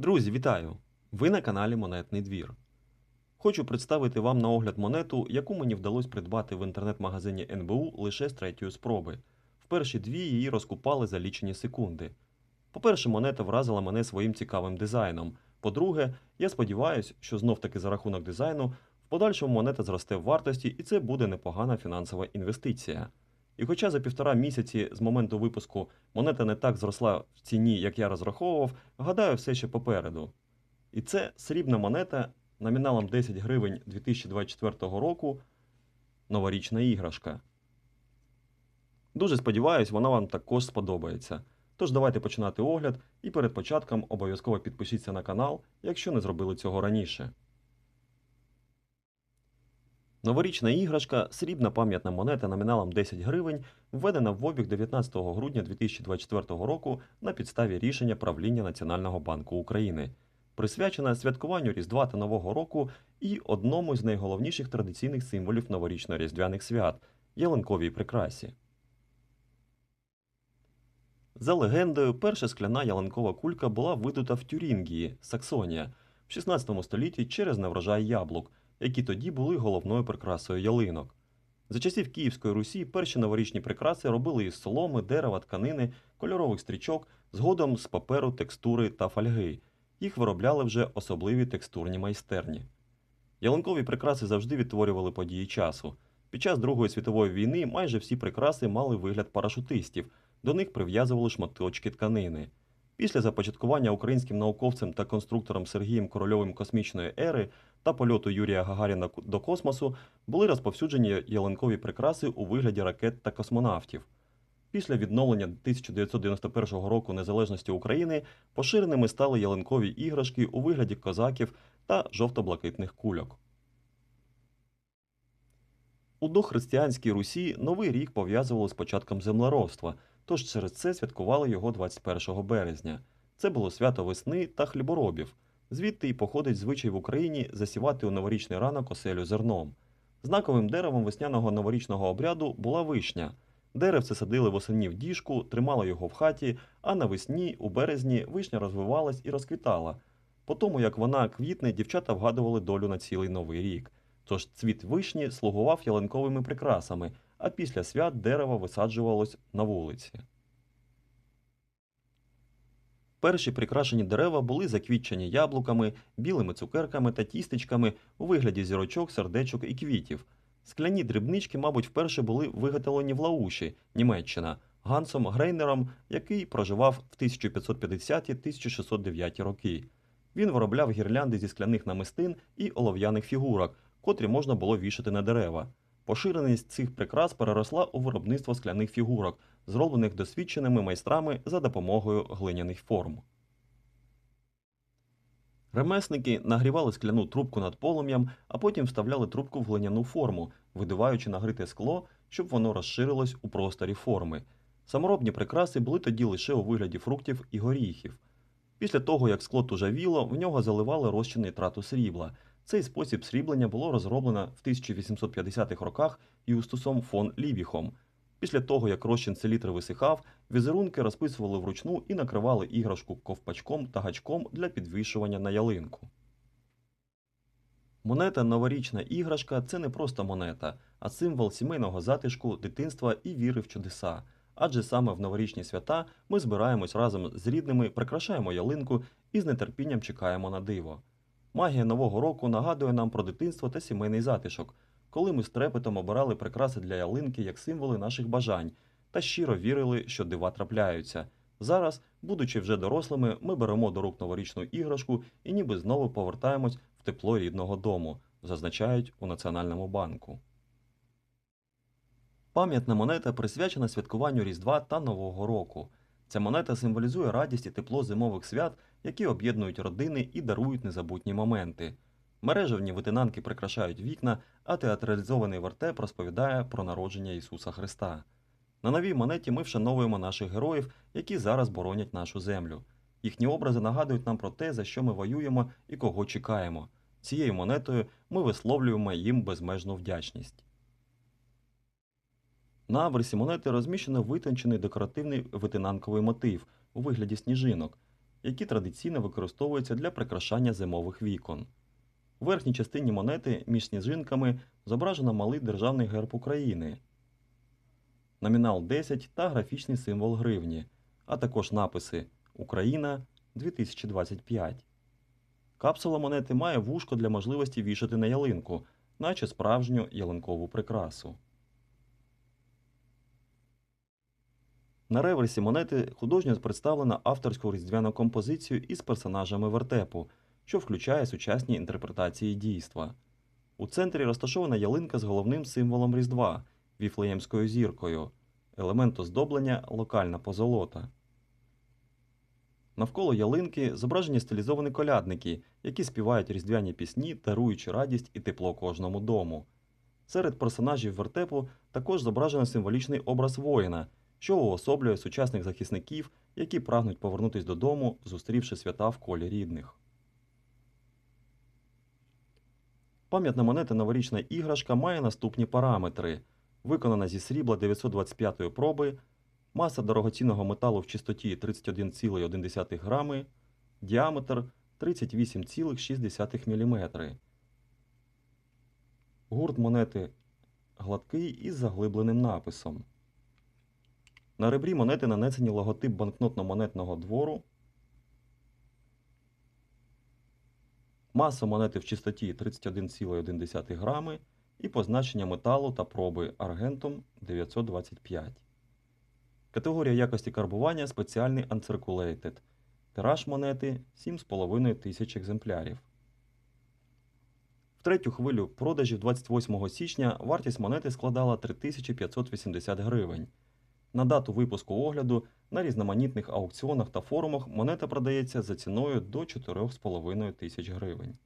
Друзі, вітаю! Ви на каналі Монетний двір. Хочу представити вам на огляд монету, яку мені вдалося придбати в інтернет-магазині НБУ лише з третьої спроби. В перші дві її розкупали за лічені секунди. По-перше, монета вразила мене своїм цікавим дизайном. По-друге, я сподіваюся, що знов-таки за рахунок дизайну в подальшому монета зросте в вартості і це буде непогана фінансова інвестиція. І хоча за півтора місяці з моменту випуску монета не так зросла в ціні, як я розраховував, гадаю, все ще попереду. І це срібна монета номіналом 10 гривень 2024 року, новорічна іграшка. Дуже сподіваюсь, вона вам також сподобається. Тож давайте починати огляд і перед початком обов'язково підпишіться на канал, якщо не зробили цього раніше. Новорічна іграшка, срібна пам'ятна монета номіналом 10 гривень, введена в обіг 19 грудня 2024 року на підставі рішення правління Національного банку України, присвячена святкуванню Різдва та Нового року і одному з найголовніших традиційних символів новорічно-різдвяних свят ялинковій прикрасі. За легендою, перша скляна ялинкова кулька була видута в Тюрінгії, Саксонія, в 16 столітті через неврожай яблук, які тоді були головною прикрасою ялинок. За часів Київської Русі перші новорічні прикраси робили із соломи, дерева, тканини, кольорових стрічок, згодом з паперу, текстури та фольги. Їх виробляли вже особливі текстурні майстерні. Ялинкові прикраси завжди відтворювали події часу. Під час Другої світової війни майже всі прикраси мали вигляд парашутистів, до них прив'язували шматочки тканини. Після започаткування українським науковцем та конструктором Сергієм Корольовим космічної ери та польоту Юрія Гагаріна до космосу були розповсюджені ялинкові прикраси у вигляді ракет та космонавтів. Після відновлення 1991 року незалежності України поширеними стали ялинкові іграшки у вигляді козаків та жовто-блакитних кульок. У дохристиянській Русі Новий рік пов'язували з початком землеробства, тож через це святкували його 21 березня. Це було свято весни та хліборобів. Звідти й походить звичай в Україні засівати у новорічний ранок оселю зерном. Знаковим деревом весняного новорічного обряду була вишня. Деревце садили восени в діжку, тримало його в хаті, а навесні, у березні, вишня розвивалась і розквітала. По тому, як вона квітне, дівчата вгадували долю на цілий новий рік. Тож цвіт вишні слугував ялинковими прикрасами, а після свят дерево висаджувалось на вулиці. Перші прикрашені дерева були заквітчені яблуками, білими цукерками та тістечками у вигляді зірочок, сердечок і квітів. Скляні дрібнички, мабуть, вперше були виготовлені в Лауші, Німеччина, Гансом Грейнером, який проживав в 1550-1609 роки. Він виробляв гірлянди зі скляних намистин і олов'яних фігурок, котрі можна було вішати на дерева. Поширеність цих прикрас переросла у виробництво скляних фігурок, зроблених досвідченими майстрами за допомогою глиняних форм. Ремесники нагрівали скляну трубку над полум'ям, а потім вставляли трубку в глиняну форму, видуваючи нагрите скло, щоб воно розширилось у просторі форми. Саморобні прикраси були тоді лише у вигляді фруктів і горіхів. Після того, як скло тужавіло, в нього заливали розчин нітрату срібла. Цей спосіб сріблення було розроблено в 1850-х роках Юстусом фон Лівіхом. Після того, як розчин селітри висихав, візерунки розписували вручну і накривали іграшку ковпачком та гачком для підвішування на ялинку. Монета новорічна іграшка це не просто монета, а символ сімейного затишку, дитинства і віри в чудеса. Адже саме в новорічні свята ми збираємось разом з рідними, прикрашаємо ялинку і з нетерпінням чекаємо на диво. Магія Нового року нагадує нам про дитинство та сімейний затишок, коли ми з трепетом обирали прикраси для ялинки як символи наших бажань та щиро вірили, що дива трапляються. Зараз, будучи вже дорослими, ми беремо до рук новорічну іграшку і ніби знову повертаємось в тепло рідного дому, зазначають у Національному банку. Пам'ятна монета присвячена святкуванню Різдва та Нового року. Ця монета символізує радість і тепло зимових свят, які об'єднують родини і дарують незабутні моменти. Мережевні витинанки прикрашають вікна, а театралізований вертеп розповідає про народження Ісуса Христа. На новій монеті ми вшановуємо наших героїв, які зараз боронять нашу землю. Їхні образи нагадують нам про те, за що ми воюємо і кого чекаємо. Цією монетою ми висловлюємо їм безмежну вдячність. На абрисі монети розміщено витончений декоративний витинанковий мотив у вигляді сніжинок. які традиційно використовуються для прикрашання зимових вікон. У верхній частині монети між сніжинками зображено малий державний герб України, номінал 10 та графічний символ гривні, а також написи Україна 2025. Капсула монети має вушко для можливості вішати на ялинку, наче справжню ялинкову прикрасу. На реверсі монети художньо представлена авторську різдвяну композицію із персонажами вертепу, що включає сучасні інтерпретації дійства. У центрі розташована ялинка з головним символом Різдва віфлеємською зіркою, елемент оздоблення локальна позолота. Навколо ялинки зображені стилізовані колядники, які співають різдвяні пісні, даруючи радість і тепло кожному дому. Серед персонажів вертепу також зображено символічний образ воїна, що уособлює сучасних захисників, які прагнуть повернутися додому, зустрівши свята в колі рідних. Пам'ятна монета новорічна іграшка має наступні параметри: виконана зі срібла 925 проби, маса дорогоцінного металу в чистоті 31,1 грами, діаметр 38,6 мм. Гурт монети гладкий із заглибленим написом. На ребрі монети нанесені логотип банкнотно-монетного двору. Маса монети в чистоті 31,1 грами і позначення металу та проби аргентум 925. Категорія якості карбування спеціальний Uncirculated. Тираж монети 7,5 тисяч екземплярів. В третю хвилю продажів 28 січня вартість монети складала 3580 гривень. На дату випуску огляду на різноманітних аукціонах та форумах монета продається за ціною до 4,5 тисяч гривень.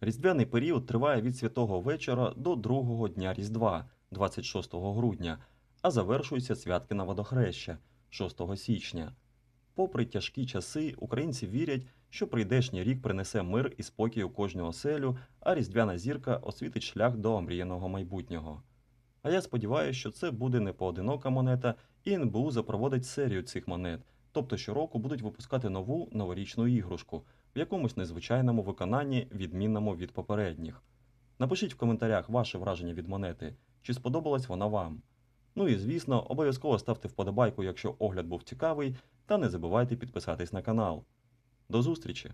Різдвяний період триває від святого вечора до другого дня Різдва 26 грудня, а завершується святкина водохреща 6 січня. Попри тяжкі часи, українці вірять, що прийдешній рік принесе мир і спокій у кожну оселю, а різдвяна зірка освітить шлях до омріяного майбутнього. А я сподіваюся, що це буде не поодинока монета, і НБУ запроводить серію цих монет, тобто щороку будуть випускати нову новорічну іграшку в якомусь незвичайному виконанні, відмінному від попередніх. Напишіть в коментарях ваше враження від монети, чи сподобалась вона вам. Ну і звісно, обов'язково ставте вподобайку, якщо огляд був цікавий, та не забувайте підписатись на канал. До зустрічі!